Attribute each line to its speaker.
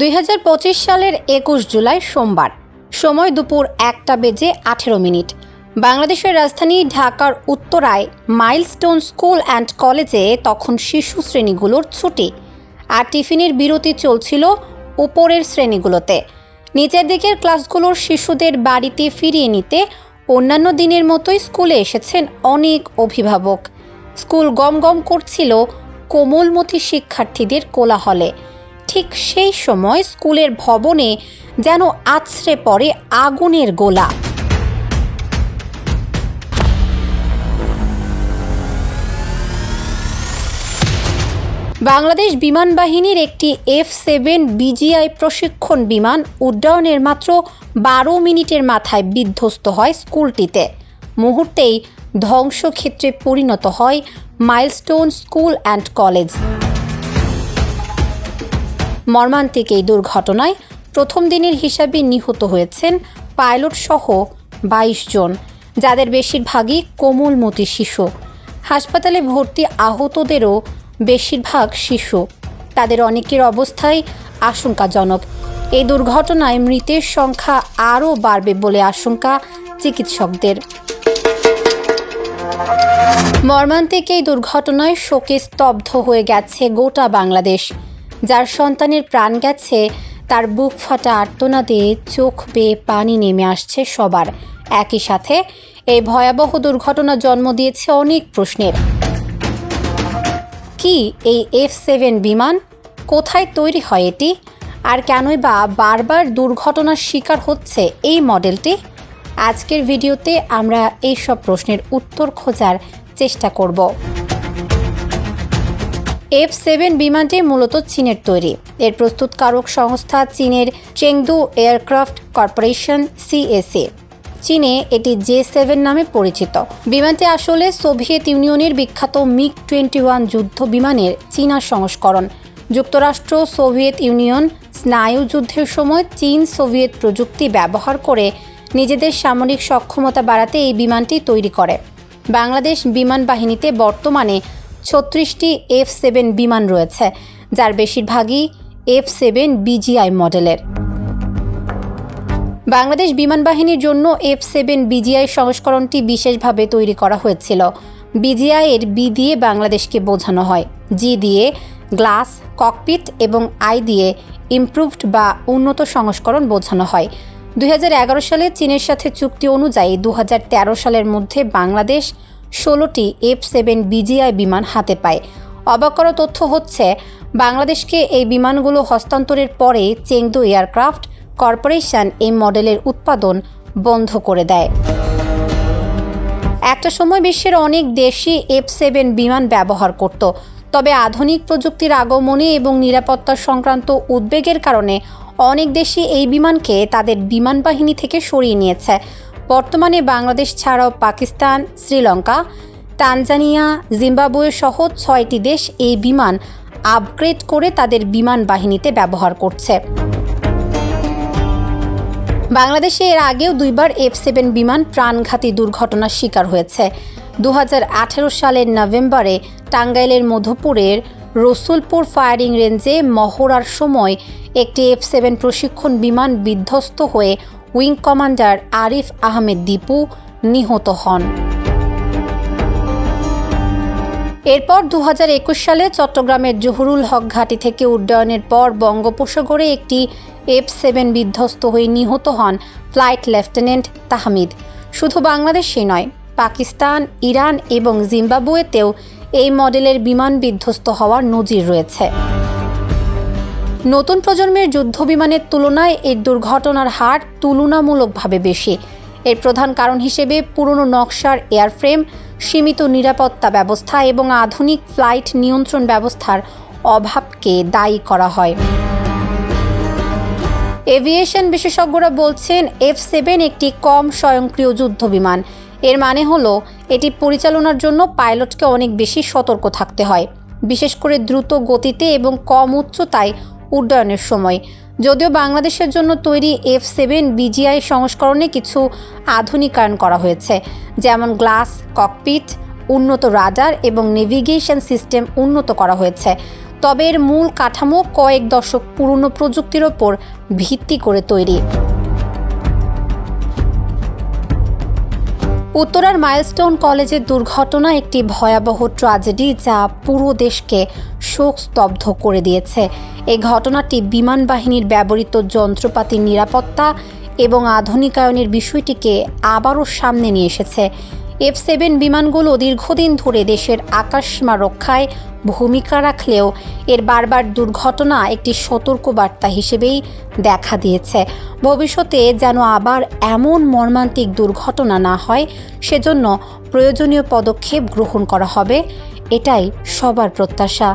Speaker 1: দুই হাজার পঁচিশ সালের একুশ জুলাই সোমবার। সময় দুপুর একটা বেজে আঠেরো মিনিট। বাংলাদেশের রাজধানী ঢাকার উত্তরায় মাইলস্টোন স্কুল অ্যান্ড কলেজে তখন শিশু শ্রেণীগুলোর ছুটি। আর টিফিনের বিরতি চলছিল উপরের শ্রেণীগুলোতে। নিচের দিকের ক্লাসগুলোর শিশুদের বাড়িতে ফিরিয়ে নিতে অন্যান্য দিনের মতোই স্কুলে এসেছেন অনেক অভিভাবক। স্কুল গম গম করছিল কোমলমতি শিক্ষার্থীদের কোলাহলে। ঠিক সেই সময় স্কুলের ভবনে যেন আছড়ে পড়ে আগুনের গোলা। বাংলাদেশ বিমান বাহিনীর একটি এফ সেভেন বিজিআই প্রশিক্ষণ বিমান উড্ডয়নের মাত্র বারো মিনিটের মাথায় বিধ্বস্ত হয় স্কুলটিতে। মুহূর্তেই ধ্বংসক্ষেত্রে পরিণত হয় মাইলস্টোন স্কুল অ্যান্ড কলেজ। মর্মান্তিক এই দুর্ঘটনায় প্রথম দিনের হিসাবে নিহত হয়েছেন পাইলট সহ বাইশ জন, যাদের বেশিরভাগই কোমলমতি শিশু। হাসপাতালে ভর্তি আহতদেরও বেশিরভাগ শিশু। তাদের অনেকের অবস্থাই আশঙ্কাজনক। এই দুর্ঘটনায় মৃতের সংখ্যা আরও বাড়বে বলে আশঙ্কা চিকিৎসকদের। মর্মান্তিক এই দুর্ঘটনায় শোকে স্তব্ধ হয়ে গেছে গোটা বাংলাদেশ। যার সন্তানের প্রাণ গেছে, তার বুক ফাটা আর্তনাদে চোখ বেয়ে পানি নেমে আসছে সবার। একই সাথে এই ভয়াবহ দুর্ঘটনা জন্ম দিয়েছে অনেক প্রশ্নের। কি এই এফ সেভেন বিমান? কোথায় তৈরি হয় এটি? আর কেনই বা বারবার দুর্ঘটনার শিকার হচ্ছে এই মডেলটি? আজকের ভিডিওতে আমরা এই সব প্রশ্নের উত্তর খোঁজার চেষ্টা করব। এফ সেভেন বিমানটি মূলত চীনের তৈরি। এর প্রস্তুতকারক সংস্থা চীনের চেংদু এয়ারক্রাফট কর্পোরেশন সিএসএ চীনে এটি জে সেভেন নামে পরিচিত। বিমানটি আসলে সোভিয়েত ইউনিয়নের বিখ্যাত মিগ টোয়েন্টি ওয়ান যুদ্ধ বিমানের চীনা সংস্করণ। যুক্তরাষ্ট্র, সোভিয়েত ইউনিয়ন, স্নায়ু যুদ্ধের সময় চীন সোভিয়েত প্রযুক্তি ব্যবহার করে নিজেদের সামরিক সক্ষমতা বাড়াতে এই বিমানটি তৈরি করে। বাংলাদেশ বিমান বাহিনীতে বর্তমানে ছত্রিশটি এফ সেভেন বিমান রয়েছে, যার বেশিরভাগই এফ সেভেন বিজিআই মডেলের। বাংলাদেশ বিমান বাহিনীর জন্য এফ সেভেন বিজিআই সংস্করণটি বিশেষভাবে তৈরি করা হয়েছিল। বিজিআই এর বি দিয়ে বাংলাদেশকে বোঝানো হয়। জি দিয়ে গ্লাস, ককপিট এবং আই দিয়ে ইমপ্রুভড বা উন্নত সংস্করণ বোঝানো হয়। দুই হাজার এগারো সালে চীনের সাথে চুক্তি অনুযায়ী দু হাজার তেরো সালের মধ্যে বাংলাদেশ ষোলোটি এফ সেভেন বিজিআই বিমান হাতে পায়। অবাক করা তথ্য হচ্ছে, বাংলাদেশকে এই বিমানগুলো হস্তান্তরের পরে চেংদু এয়ারক্রাফট কর্পোরেশন এই মডেলের উৎপাদন বন্ধ করে দেয়। একটা সময় বিশ্বের অনেক দেশই এফ সেভেন বিমান ব্যবহার করত, তবে আধুনিক প্রযুক্তির আগমনে এবং নিরাপত্তা সংক্রান্ত উদ্বেগের কারণে অনেক দেশই এই বিমানকে তাদের বিমান বাহিনী থেকে সরিয়ে নিয়েছে। বর্তমানে বাংলাদেশ ছাড়াও পাকিস্তান, শ্রীলঙ্কা, তানজানিয়া, জিম্বাবুয়ে সহ ছয়টি দেশ এই বিমান আপগ্রেড করে তাদের বিমান বাহিনীতে ব্যবহার করছে। বাংলাদেশে এর আগেও দুইবার এফ সেভেন বিমান প্রাণঘাতী দুর্ঘটনার শিকার হয়েছে। দু হাজার আঠেরো সালের নভেম্বরে টাঙ্গাইলের মধুপুরের রসুলপুর ফায়ারিং রেঞ্জে মহড়ার সময় একটি এফ সেভেন প্রশিক্ষণ বিমান বিধ্বস্ত হয়ে উইং কমান্ডার আরিফ আহমেদ দীপু নিহত হন। এরপর দু একুশ সালে চট্টগ্রামের জহুরুল হক ঘাঁটি থেকে উড্ডয়নের পর বঙ্গোপসাগরে একটি এফ সেভেন বিধ্বস্ত হয়ে নিহত হন ফ্লাইট লেফটেন্যান্ট তাহমিদ। শুধু বাংলাদেশই নয়, পাকিস্তান, ইরান এবং জিম্বাবুয়েতেও এই মডেলের বিমান বিধ্বস্ত হওয়ার নজির রয়েছে। নতুন প্রজন্মের যুদ্ধ বিমানের তুলনায় এর দুর্ঘটনার হার তুলনামূলকভাবে বেশি। এর প্রধান কারণ হিসেবে পুরনো নকশার এয়ারফ্রেম, সীমিত নিরাপত্তা ব্যবস্থা এবং আধুনিক ফ্লাইট নিয়ন্ত্রণ ব্যবস্থার অভাবকে দায়ী করা হয়। এভিয়েশন বিশেষজ্ঞরা বলছেন, এফ সেভেন একটি কম স্বয়ংক্রিয় যুদ্ধ বিমান এর মানে হলো, এটি পরিচালনার জন্য পাইলটকে অনেক বেশি সতর্ক থাকতে হয়। বিশেষ করে দ্রুত গতিতে এবং কম উচ্চতায় উড্ডয়নের সময়। যদিও বাংলাদেশের জন্য তৈরি এফ সেভেন বিজিআই সংস্করণে কিছু আধুনিকায়ন করা হয়েছে, যেমন গ্লাস, ককপিট, উন্নত রাডার এবং নেভিগেশন সিস্টেম উন্নত করা হয়েছে। তবে এর মূল কাঠামো কয়েক দশক পুরনো প্রযুক্তির ওপর ভিত্তি করে তৈরি। উত্তরার মাইলস্টোন কলেজের দুর্ঘটনা একটি ভয়াবহ ট্র্যাজেডি যা পুরো দেশকে শোক স্তব্ধ করে দিয়েছে। এই ঘটনাটি বিমান বাহিনীর ব্যবহৃত যন্ত্রপাতির নিরাপত্তা এবং আধুনিকায়নের বিষয়টিকে আবারও সামনে নিয়ে এসেছে। এফ সেভেন বিমানগুলো দীর্ঘদিন ধরে দেশের আকাশসীমা রক্ষায় ভূমিকা রাখলেও এর বারবার দুর্ঘটনা একটি সতর্কবার্তা হিসেবেই দেখা দিয়েছে। ভবিষ্যতে যেন আবার এমন মর্মান্তিক দুর্ঘটনা না হয়, সেজন্য প্রয়োজনীয় পদক্ষেপ গ্রহণ করা হবে, এটাই সবার প্রত্যাশা।